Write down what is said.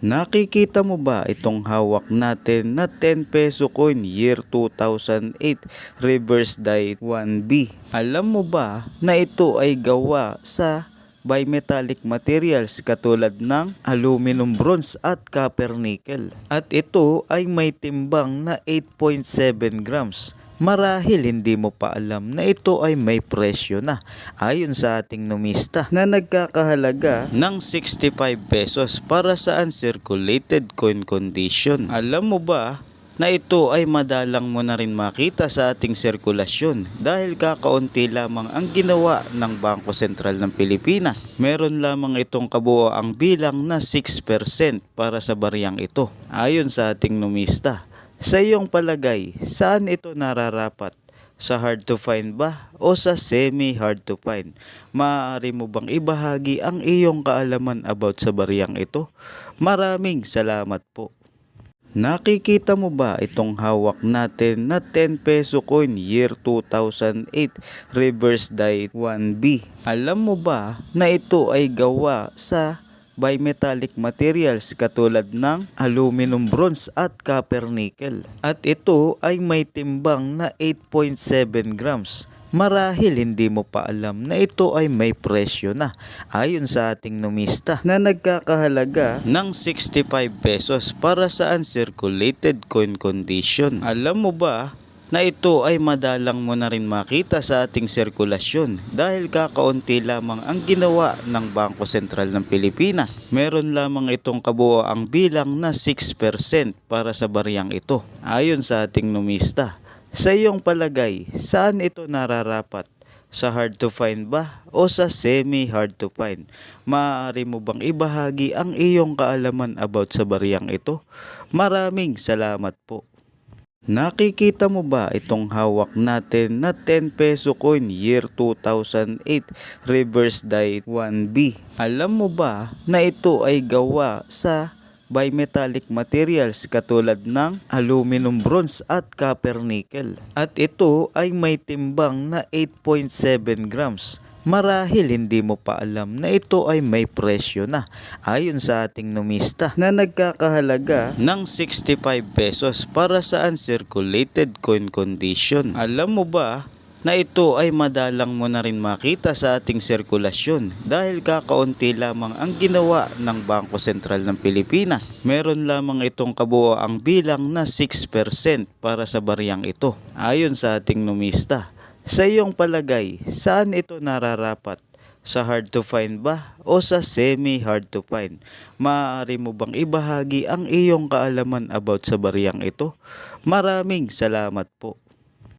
Nakikita mo ba itong hawak natin na 10 peso coin year 2008 reverse die 1B? Alam mo ba na ito ay gawa sa bimetallic materials katulad ng aluminum bronze at copper nickel. At ito ay may timbang na 8.7 grams. Marahil hindi mo pa alam na ito ay may presyo na ayon sa ating numista na nagkakahalaga ng 65 pesos para sa uncirculated coin condition. Alam mo ba na ito ay madalang mo na rin makita sa ating sirkulasyon dahil kakaunti lamang ang ginawa ng Bangko Sentral ng Pilipinas. Meron lamang itong kabuoang bilang na 6% para sa bariyang ito. Ayon sa ating numista, sa iyong palagay, saan ito nararapat? Sa hard to find ba o sa semi hard to find? Maaari mo bang ibahagi ang iyong kaalaman about sa bariyang ito? Maraming salamat po. Nakikita mo ba itong hawak natin na 10 peso coin year 2008 reverse die 1B? Alam mo ba na ito ay gawa sa bimetallic materials katulad ng aluminum bronze at copper nickel. At ito ay may timbang na 8.7 grams. Marahil hindi mo pa alam na ito ay may presyo na ayon sa ating numista na nagkakahalaga ng 65 pesos para sa uncirculated coin condition. Alam mo ba na ito ay madalang mo na rin makita sa ating sirkulasyon dahil kakaunti lamang ang ginawa ng Bangko Sentral ng Pilipinas. Meron lamang itong kabuoang bilang na 6% para sa bariyang ito. Ayon sa ating numista, sa iyong palagay, saan ito nararapat? Sa hard to find ba o sa semi hard to find? Maaari mo bang ibahagi ang iyong kaalaman about sa bariyang ito? Maraming salamat po. Nakikita mo ba itong hawak natin na 10 peso coin year 2008 reverse die 1B? Alam mo ba na ito ay gawa sa bimetallic materials katulad ng aluminum bronze at copper nickel. At ito ay may timbang na 8.7 grams. Marahil hindi mo pa alam na ito ay may presyo na ayon sa ating numista na nagkakahalaga ng 65 pesos para sa uncirculated coin condition. Alam mo ba na ito ay madalang mo na rin makita sa ating sirkulasyon dahil kakaunti lamang ang ginawa ng Bangko Sentral ng Pilipinas. Meron lamang itong kabuoang bilang na 6% para sa bariyang ito. Ayon sa ating numista, sa iyong palagay, saan ito nararapat? Sa hard to find ba o sa semi hard to find? Maaari mo bang ibahagi ang iyong kaalaman about sa bariyang ito? Maraming salamat po.